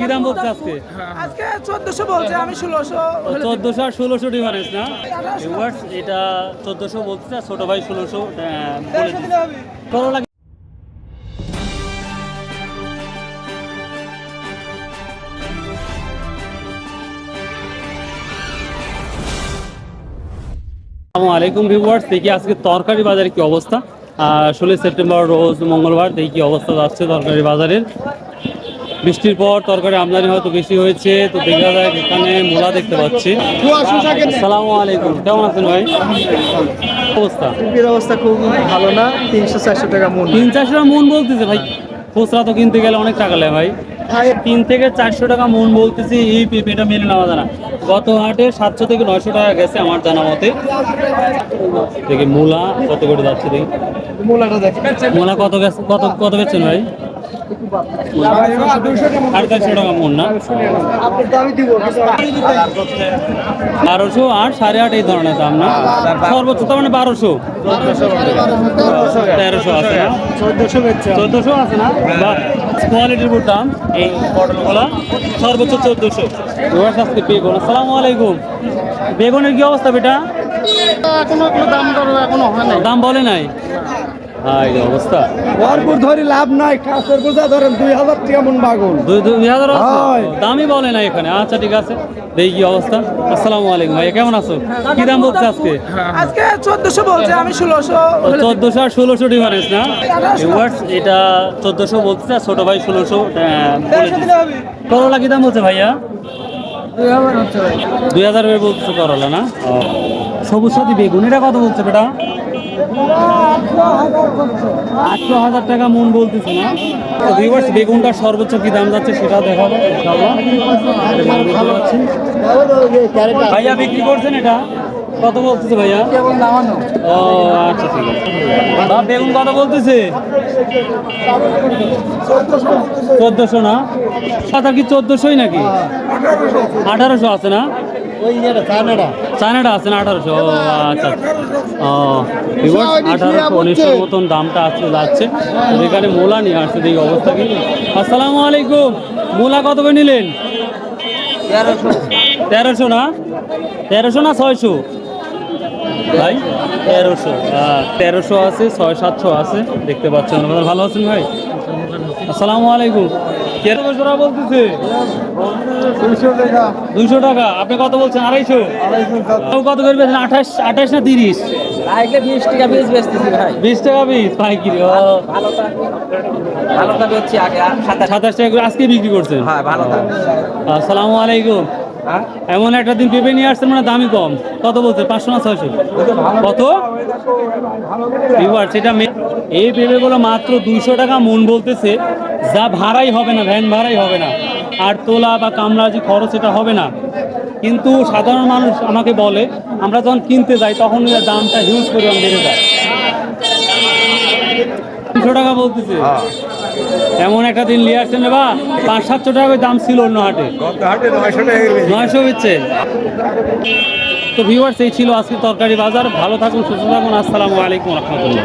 কি দাম বলছে আজকে? আজকে চোদ্দশো বলছে আমি ষোলোশো। চোদ্দোশো আর ষোলোশো ডিফারেন্স না? ভিউয়ার্স এটা চোদ্দোশো বলছে ছোট ভাই ষোলোশো বলে আসসালামু আলাইকুম ভিউয়ার্স দেখি আজকে তরকারি বাজারে কি অবস্থা। ষোলোই সেপ্টেম্বর রোজ মঙ্গলবার দেখি কি অবস্থা যাচ্ছে তরকারি বাজারের। বৃষ্টির পর তরকারি আমদানি হয়তো বেশি হয়েছে তো দেখা যায় এখানে মূলা দেখতে পাচ্ছি। আসসালামু আলাইকুম কেমন আছেন ভাই? অবস্থা? অবস্থা খুব ভালো না তিনশো চারশো টাকা মন তিন চারশো টাকা মন বলতেছে ভাই খুচরা তো কিনতে গেলে অনেক টাকা লাগে ভাই। তিন থেকে চারশো টাকা মন বলতেছি এই পেঁপেটা মেনে নেওয়া জানা গত হাটে সাতশো থেকে নয়শো টাকা গেছে আমার জানা মতে। দেখি মূলা কত করে যাচ্ছে দেখি। মূলাটা দেখেন। মূলা কত গেছে কত কত গেছেন ভাই? বারোশো আর সাড়ে আট এই ধরনের দাম না? সর্বোচ্চ তো মানে বারোশো তেরোশো আছে না? চোদ্দশো আছে না? কোয়ালিটির উপর দাম এই পটলগুলা সর্বোচ্চ চোদ্দোশো রোয়ার শাস্তি বেগুন আসসালামু আলাইকুম বেগুনের কি অবস্থা বেটা? এখনও দাম এখনও হয় না দাম বলে নাই? হাই অবস্থা। ভরপুর ধরে লাভ নাই কাছের বোঝা ধরেন দুই হাজার টাকা মন বাগুন। দুই দুই হাজার? দামই বলে না এখানে। আচ্ছা ঠিক আছে। দেখি কি অবস্থা। আসসালামু আলাইকুম ভাই কেমন আছো? কি দাম বলছে আজকে? আজকে চোদ্দশো বলছে আমি ষোলোশো চোদ্দোশো আর ষোলোশো ডিফারেন্স না? এটা চোদ্দোশো বলছে ছোট ভাই ষোলোশো করলা কি দাম বলছে ভাইয়া? দুই হাজার বলছে করলা না? সবুজ সাথী বেগুন এটা কত বলছে বেটা? আটশো হাজার টাকা মন বলতেছে না। তো ভিউয়ার্স বেগুনটা সর্বোচ্চ কি দাম যাচ্ছে সেটা দেখাবো। ভাইয়া বিক্রি করছেন এটা? কত বলতেছে ভাইয়া? ও আচ্ছা ঠিক আছে। বেগুন কত বলতেছে? চোদ্দশো না? কথা কি চোদ্দশোই নাকি? আঠারোশো আছে না? চায়নাটা। আছে না আঠারোশো? আচ্ছা ও আঠারোশো উনিশশোর মতন দামটা আছে যাচ্ছে। তো এখানে মোলা নিয়ে আসছে দেখি অবস্থা কি। আসসালামু আলাইকুম। মোলা কত করে নিলেন? তেরোশো। না? তেরোশো না ছয়শো? ভাই? তেরোশো। তেরোশো আছে ছয় সাতশো আছে। দেখতে পাচ্ছেন আপনারা ভালো আছেন ভাই? আসসালামু আলাইকুম। দুইশো টাকা। আপনি কত বলছেন? আড়াইশো? কত করে বেছেন আঠাশ আঠাশ না তিরিশ? আগে বিশ টাকা পিস বেচতেছি ভাই। বিশ টাকা পিস? ভালোটা আগে সাতাশ। টাকা করে আজকে বিক্রি করছেন? হ্যাঁ ভালোটা আসসালামু আলাইকুম। হ্যাঁ এমন একটা দিন পেঁপে নিয়ে আসছেন মানে দামই কম কত বলছে? পাঁচশো না ছয়শো? কত? সেটা এই পেঁপেগুলো মাত্র দুইশো টাকা মন বলতেছে। যা ভাড়াই হবে না ভ্যান ভাড়াই হবে না। আর তোলা বা কামলা যে খরচ, এটা হবে না। কিন্তু সাধারণ মানুষ আমাকে বলে, আমরা যখন কিনতে যাই, তখন দামটা হিউজ পরিমাণ বেড়ে যায়। দুশো টাকা বলতেছে। এমন একটা দিন নিয়ে আসছেন বা পাঁচ সাতশো টাকা দাম ছিল অন্য হাটে। নয়শো হচ্ছে। তো ভিউয়ার্স এই ছিল আজকে তরকারি বাজার। ভালো থাকুন সুস্থ থাকুন। আসসালামু আলাইকুম রহমতুল্লাহ।